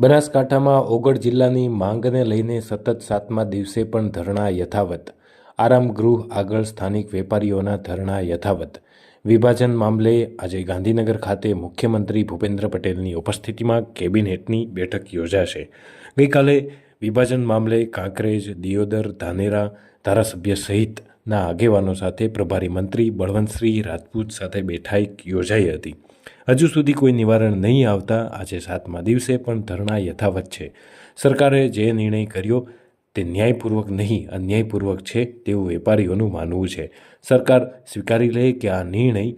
બનાસકાંઠામાં ઓગળ જિલ્લાની માંગને લઈને સતત સાતમા દિવસે પણ ધરણા યથાવત. આરામગૃહ આગળ સ્થાનિક વેપારીઓના ધરણા યથાવત. વિભાજન મામલે આજે ગાંધીનગર ખાતે મુખ્યમંત્રી ભૂપેન્દ્ર પટેલની ઉપસ્થિતિમાં કેબિનેટની બેઠક યોજાશે. ગઈકાલે વિભાજન મામલે કાંકરેજ, દિયોદર, ધાનેરા ધારાસભ્ય સહિતના આગેવાનો સાથે પ્રભારી મંત્રી બળવંતસિંહ રાજપૂત સાથે બેઠક યોજાઈ હતી. હજુ સુધી કોઈ નિવારણ નહીં આવતા આજે સાતમા દિવસે પણ ધરણા યથાવત છે. સરકારે જે નિર્ણય કર્યો તે ન્યાયપૂર્વક નહીં, અન્યાયપૂર્વક છે તેવું વેપારીઓનું માનવું છે. સરકાર સ્વીકારી લે કે આ નિર્ણય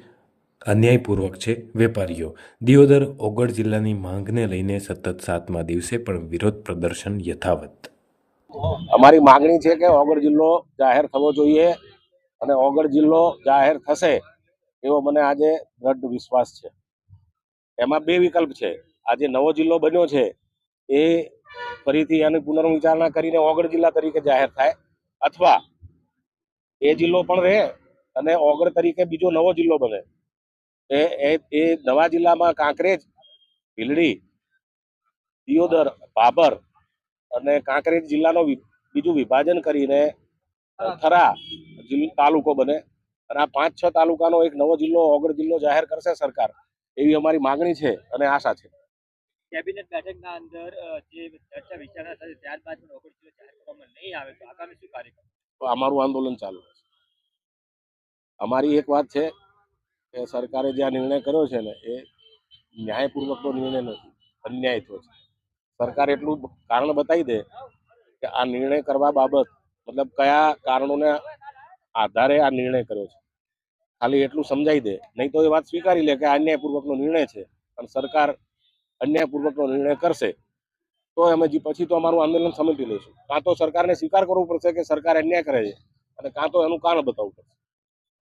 અન્યાયપૂર્વક છે વેપારીઓ. દિયોદર ઓગળ જિલ્લાની માંગને લઈને સતત સાતમા દિવસે પણ વિરોધ પ્રદર્શન યથાવત. અમારી માગણી છે કે ઓગળ જિલ્લો જાહેર થવો જોઈએ અને ઓગળ જિલ્લો જાહેર થશે એવો મને આજે દ્રઢ વિશ્વાસ છે. એમાં બે વિકલ્પ છે. આજે નવો જિલ્લો બન્યો છે એ ફરીથી એની પુનર્વિચારણા કરીને ઓગળ જિલ્લા તરીકે જાહેર થાય અથવા એ જિલ્લો પણ રહે અને ઓગળ તરીકે બીજો નવો જિલ્લો બને. એ, એ- નવા જિલ્લામાં કાંકરેજ, ભીલડી, દિયોદર, બાબર અને કાંકરેજ જિલ્લાનો બીજું વિભાજન કરીને થરા તાલુકો બને. અને આ પાંચ છ તાલુકાનો એક નવો જિલ્લો ઓગળ જિલ્લો જાહેર કરશે સરકાર. એવી અમારી માગણી છે અને આશા છે. કેબિનેટ બેઠકના અંદર જે ચર્ચા વિચારણા થશે ત્યારબાદ પણ જિલ્લો જાહેર કરવામાં નહીં આવે તો આગામી શું કાર્યક્રમ? અમારું આંદોલન ચાલુ અમારી એક વાત છે કે સરકારે જે આ નિર્ણય કર્યો છે ને એ ન્યાયપૂર્વકનો નિર્ણય નથી અન્યાય થયો છે. સરકાર એટલું કારણ બતાવી દે કે આ નિર્ણય કરવા બાબત, મતલબ કયા કારણોને આધારે આ નિર્ણય કર્યો છે. ખાલી એટલું સમજાવી દે. નહીં તો એ વાત સ્વીકારી લે કે આ અન્યાયપૂર્વકનો નિર્ણય છે. અને સરકાર અન્યાયપૂર્વકનો નિર્ણય કરશે, તો અમે પછી તો અમારું આંદોલન સમેટી લઈશું. કાં તો સરકારને સ્વીકાર કરવો પડશે કે સરકાર અન્યાય કરે છે, અને કાં તો એનું કારણ બતાવવું પડશે.